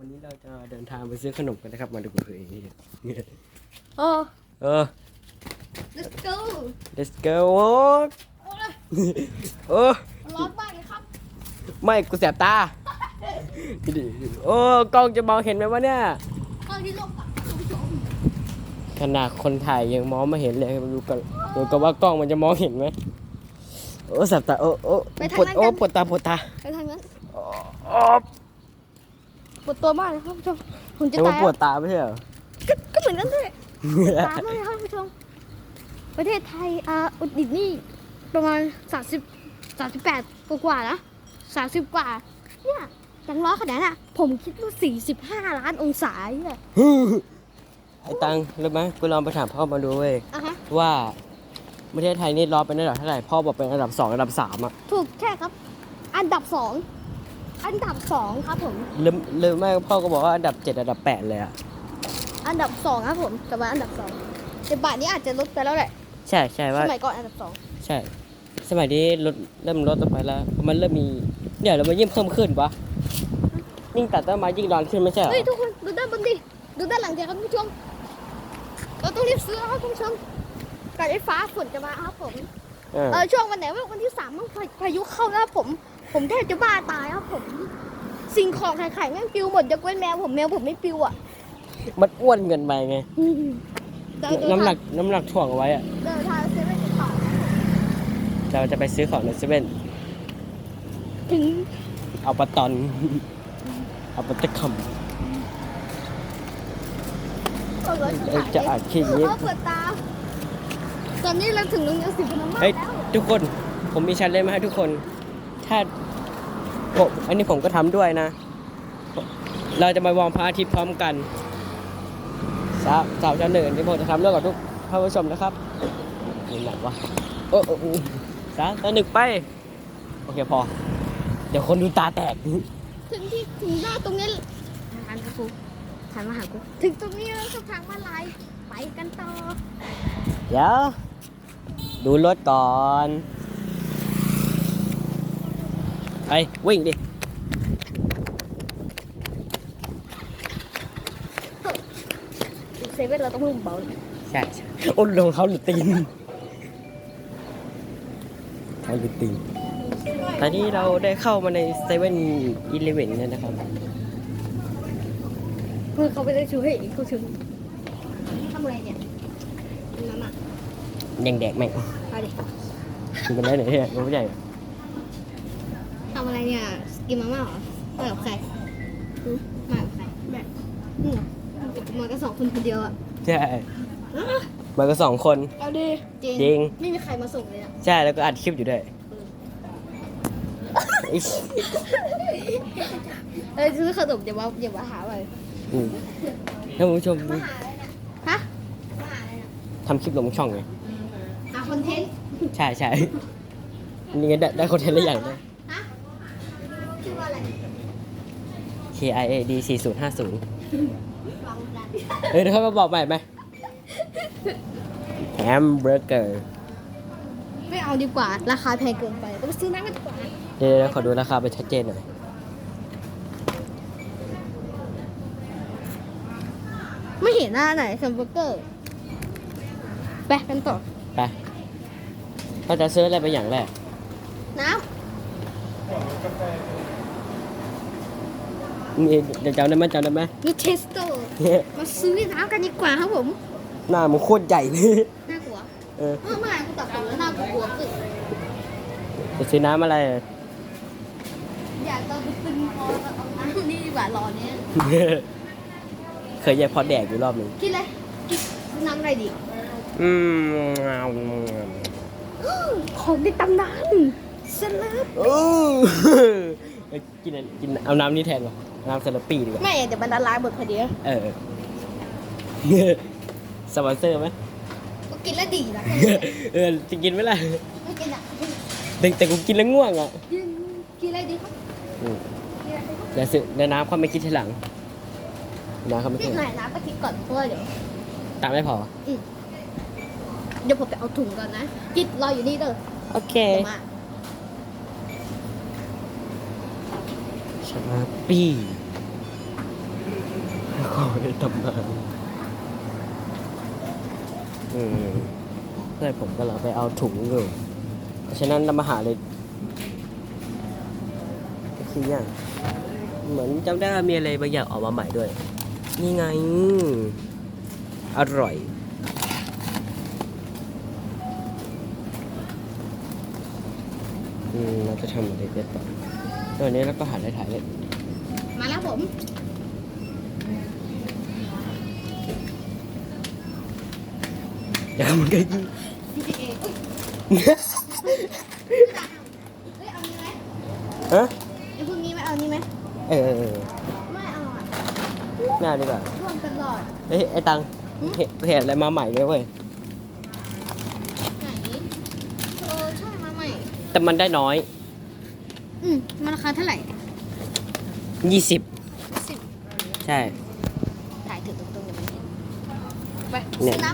วันนี้เราจะเดินทางไปซื้อขนมกันนะครับ มาดูเฮ้ยโอ้ เออ let's go let's go โอ้โอ้ร้อนมากเลยครับ ไม่กูแสบตาโอ้กล้องจะมองเห็นไหมวะเนี่ยตอนที่โลกอะคุณผู้ชมขนาดคนถ่ายยังมองไม่เห็นเลยดูกันดูกันว่ากล้องมันจะมองเห็นไหมโอ้แสบตาโอ้โอ้ปวดโอ้ปวดตาปวดตาไปทางนั้น โอ้ ปวดตัวมากเลยครับผู้ชมผมจะจะมาตายปวดตาไม่ใช่เหรอ ก็ก็เหมือนกันเลยตามเลยครับผู้ชม ประเทศไทยอ่าอุดดิตนี่ประมาณ30 38กว่าๆนะ30 กว่าเนี่ยยังร้อนขนาดน่ะ ผมคิดว่า45 ล้านองศาเนี่ยไอ้ตังรู้ไหมกูลองไปถามพ่อมาดูเว้ยอะฮะ ว่าประเทศไทยนี่ร้อนเป็นอันดับเท่าไหร่พ่อบอกเป็นอันดับสองอันดับสามอะถูกแค่ครับ อันดับสอง อันดับสองครับผม หรือหรือไม่พ่อก็บอกว่าอันดับเจ็ดอันดับแปดเลยอะอันดับสองครับผมแต่ว่าอันดับสองแต่บาทนี้อาจจะลดไปแล้วแหละใช่ใช่สว่ามัยก่อนอันดับสองใช่ สมัยนี้ลดเริ่มลดลงไปแล้วมันเริ่มมีเนี่ยเรามายิ่งเพิ่มขึ้นปะยิ่งตัดต้นไม้ยิ่งร้อนขึ้นไม่ใช่เหรอเฮ้ยทุกคนดูด้านบนดิดูด้านหลังเดี๋ยวครับคุณผู้ชมเราต้องรีบซื้อแล้วครับคุณผู้ชมก่อนไอ้ฟ้าฝนจะมาครับผมเออเออช่วงวันไหนว่าวันที่สามมันพายุเข้าแล้วผม ผมแทบจะบ้าตายครับผม สิ่งของไข่ๆแม่งปิวหมดยกเว้นแมวผมแมวผมไม่ปิวอะมันอ้วนเกินไปไง เดินเดิน้ำหนัทากน้ำหนักถ่วงเอาไว้อะงเดินทางเซเว่นต่อเราจะไปซื้อของในเซเว่นถึงเอาปลาตอน เอาปลาตะคเอารถำเราจะอัดคลิปนี้เออเปิดตา ตอนนี้เราถึงโรงเรียนสิบพนมมาเฮ้ยแล้ว ทุกคนผมมีชันเลยมาให้ทุกคน ถ้าผมอันนี้ผมก็ทำด้วยนะ เราจะมาวางพระอาทิตย์พร้อมกัน สาวสาวชั้นหนึ่งที่ผมจะทำเรื่องกับทุกท่านผู้ชมนะครับนี่ไหนวะโอ้โอ้โอ้สาวชั้นหนึ่งไป โอเคพอ เดี๋ยวคนดูตาแตก ถึงที่ถึงหน้าตรงนี้หันมากูหันมาหากูถึงตรงนี้แล้วก็ทางมาลายไปกันต่อ เดี๋ยว ดูรถก่อน ไปวิ่งดิ เซเว่นเราต้องลุ่มเบาใช่ใช่โอ้รองเท้าหรือตีนเท้าหรือตีนตอนนี้เราได้เข้ามาในเซเว่นอีเลเวนเนี่ยนะครับเพื่อเขาไปได้ชูให้อีกเขาชูทำอะไรเนี่ยมามายังแดกแม่งเอาดิมันเป็นไรไหนเนี่ยมันไม่ใหญ่ทำ อะไรเนี่ย กินมาม่าเหรอมากับใครหือมากับใครแบบนี่เหรอมากันสองคนคนเดียวอะใช่มาก็สองคน เอาดิจริงจริง ไม่มีใครมาส่งเลยอะใช่แล้วก็อัดคลิปอยู่ด้วยอิ๊ยเออซื้อขนมอย่ามาอย่ามาหาไปอืมท่านผู้ชมมาหาอะไรนะฮะมาหาอะไรนะทำคลิปลงช่องไงหาคอนเทนต์ ใช่ใช่นี่ไงได้ได้คอนเทนต์หรือยังด้วย ฮะชื่อว่าอะไร K I A D 4050ฟังกันเออเดี๋ยวเขามาบอกใหม่ไหมแฮมเบอร์เกอร์ไม่เอาดีกว่า ราคาแพงเกินไปต้องไปซื้อน้ำกันดีกว่าเดี๋ยวเดี๋ยวขอดูราคาไปชัดเจนหน่อยไม่เห็นหน้าไหนแฮมเบอร์เกอร์ไปกันต่อไปเราจะซื้ออะไรไปอย่างแรกน้ นี่เดี๋ยวจำได้ไหมจำได้ไหมำมีเทสโตมาซื้อน้ำกันดีกว่าครับผมหน้ามันโคตรใหญ่เลยน่ากลัวเออเมื่อเมื่อไหร่กูตัดผมแล้วหน่ากลัวขึ้นจะซื้อน้ำอะไรอยากจะไปตึงคอกับเอาน้ำนี่ดีกว่ารอเนี้ยเคยแยกพอแดกอยู่รอบหนึ่งคิดเลยคิดน้ำอะไรดีอืมของในตำนานเซเลบอู้ เอ้ยกินอะไรกินเอาน้ำนี่แทนวะน้ำเซเลปี้ดีกว่า ไม่เดี๋ยวมันละลายหมดพอดีเออ สปอนเซอร์ไหมก็กินแล้วดีนะเออจะกินไหมล่ะไม่กินอะแต่แต่กูกินแล้วง่วงอะกินกินอะไรดีครับอืมกินอะไรดีครับเดี๋ยวซื้อเดี๋ยวน้ำเขาไม่คิดทีหลัง น้ำเขาไม่นี่คิดหน่อยน้ำตะกี้ก่อนเพราะว่าเดี๋ยวตามไม่พอ เดี๋ยวผมไปเอาถุงก่อนนะกิดรออยู่นี่เด้อโอเค เดี๋ยวมา ชาปี้ไปทำงานอืมเพื่อนผมก็เราไปเอาถุงอยู่เพราะฉะนั้นเรามาหาเลยก็คืออย่างเหมือนจำได้ว่ามีอะไรบางอย่างออกมาใหม่ด้วย นี่ไง อร่อยอืมเราจะทำอะไรกันต่อ ตอนนี้เราก็หาอะไรถ่ายเลยมาแล้วผมอย่ามันก็ยิ่งเอ๊ะเฮ้ยเอานี้ไหมฮะไอ้พวกนี้ไหมเอานี้ไหมเออเออเออไม่เอาอะไม่เอาดีกว่าร่วมตลอดเฮ้ยไอ้ตังเห็นเห็นอะไรมาใหม่ด้วยเว้ยไหนเออใช่มาใหม่ แต่มันได้น้อย อืมมันราคาเท่าไหร่ยี่สิบสิบใช่ ถ่ายถึงตรงๆเลยไปเนี่ย ซื้อน้